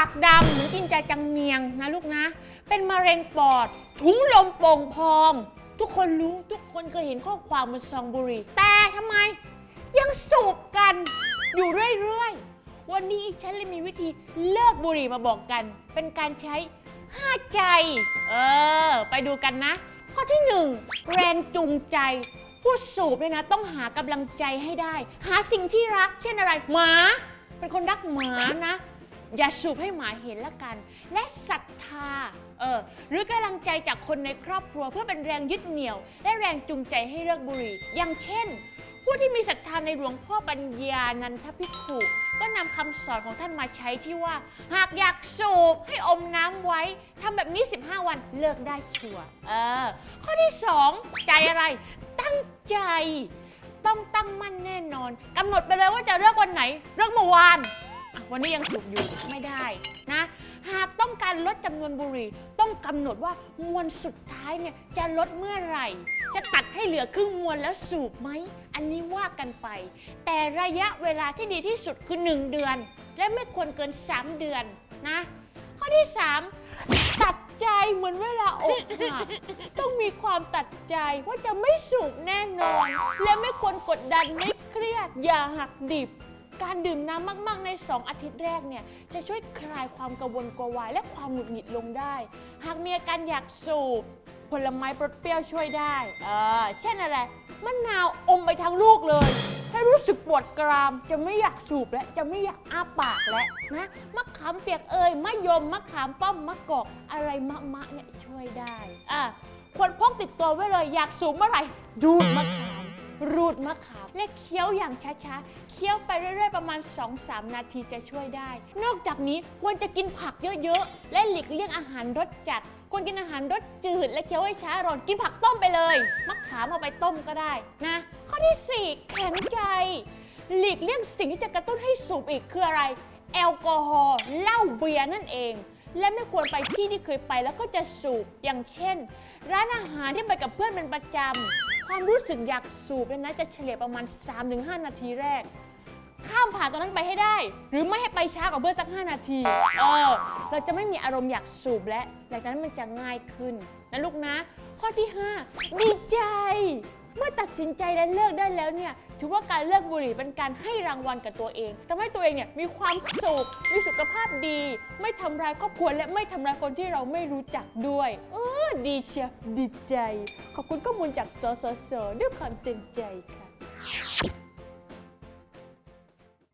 ากดำเหมือนกินจาจังเมียงนะลูกนะ เป็นมะเร็งปอด ถุงลมโป่งพอง ทุกคนรู้ทุกคนเคยเห็นข้อความบนซองบุหรี่แต่ทำไม ยังสูบกันอยู่เรื่อยๆ วันนี้ฉันเลยมีวิธีเลิกบุหรี่มาบอกกัน เป็นการใช้ห้าใจ เออ ไปดูกันนะ ข้อที่หนึ่งแรงจูงใจ ผู้สูบเนี่ยนะ ต้องหากำลังใจให้ได้ หาสิ่งที่รัก เช่นอะไรหมา เป็นคนรักหมานะ อย่าสูบให้หมาเห็นละกัน และศรัทธาเออหรือกำลังใจจากคนในครอบครัวเพื่อเป็นแรงยึดเหนี่ยว และแรงจูงใจให้เลิกบุหรี่ อย่างเช่น ผู้ที่มีศรัทธาในหลวงพ่อปัญญานันทภิกขุก็นำคำสอนของท่านมาใช้ที่ว่า หากอยากสูบให้อมน้ำไว้ทำแบบนี้ 15 วันเลิกได้ชัวร์เออ ข้อที่ 2 ใจอะไร ตั้งใจต้องตั้งมั่นแน่นอนกำหนดไปเลยว่าจะเลิกวันไหน เลิกเมื่อวาน วันนี้ยังสูบอยู่ไม่ได้นะ หากต้องการลดจำนวนบุหรี่ ต้องกำหนดว่ามวลสุดท้ายเนี่ยจะลดเมื่อไหร่ จะตัดให้เหลือครึ่งมวลแล้วสูบไหม อันนี้ว่ากันไป แต่ระยะเวลาที่ดีที่สุดคือ 1 เดือน และไม่ควรเกิน 3 เดือนนะ ข้อที่ 3 ตัดใจเหมือนเวลาอกหักต้องมีความตัดใจว่าจะไม่สูบแน่นอน และไม่ควรกดดันไม่เครียดอย่าหักดิบ การดื่มน้ำมาก ๆ ใน 2 อาทิตย์แรกเนี่ยจะช่วยคลายความกังวลกลัววาย และความหงุดหงิดลงได้ หากมีอาการอยากสูบผลไม้รสเปรี้ยวช่วยได้ เออ เช่นอะไรมะนาวอมไปทั้งลูกเลยให้รู้สึกปวดกราม จะไม่อยากสูบและจะไม่อยากอ้าปากแล้วนะมะขามเปียกเอ่ยมะยมมะขามป้อมมะกอกอะไรมะมะเนี่ยช่วยได้ อะควรพกติดตัวไว้เลยอยากสูบเมื่อไหร่ดูดมะขาม รูดมะขามและเคี้ยวอย่างช้าๆ เคี้ยวไปเรื่อยๆ ประมาณ 2-3 นาทีจะช่วยได้ นอกจากนี้ควรจะกินผักเยอะๆ และหลีกเลี่ยงอาหารรสจัด ควรกินอาหารรสจืด และเคี้ยวให้ช้าร้อนกินผักต้มไปเลย มะขามเอาไปต้มก็ได้นะ ข้อที่ 4 แข็งใจ หลีกเลี่ยงสิ่งที่จะกระตุ้นให้สูบอีกคืออะไร แอลกอฮอล์เหล้าเบียร์นั่นเองและไม่ควรไปที่ที่เคยไปแล้วก็จะสูบอย่างเช่น ร้านอาหารที่ไปกับเพื่อนเป็นประจำ ความรู้สึกอยากสูบเนี่ยนะจะเฉลี่ยประมาณ 3-5 นาทีแรก ข้ามผ่านตรงนั้นไปให้ได้ หรือไม่ให้ไปช้ากว่าเพื่อนสัก 5 นาที เออ เราจะไม่มีอารมณ์อยากสูบและหลังจากนั้นมันจะง่ายขึ้นนะลูกนะ ข้อที่ 5 ดีใจ เมื่อตัดสินใจและเลิกได้แล้วเนี่ยถือว่าการเลิกบุหรี่เป็นการให้รางวัลกับตัวเองทำให้ตัวเองเนี่ยมีความสุข มีสุขภาพดี ไม่ทำร้ายครอบครัวและไม่ทำร้ายคนที่เราไม่รู้จักด้วย เออ ดีเชียดีใจ ขอบคุณข้อมูลจากสสสด้วยความเต็มใจค่ะ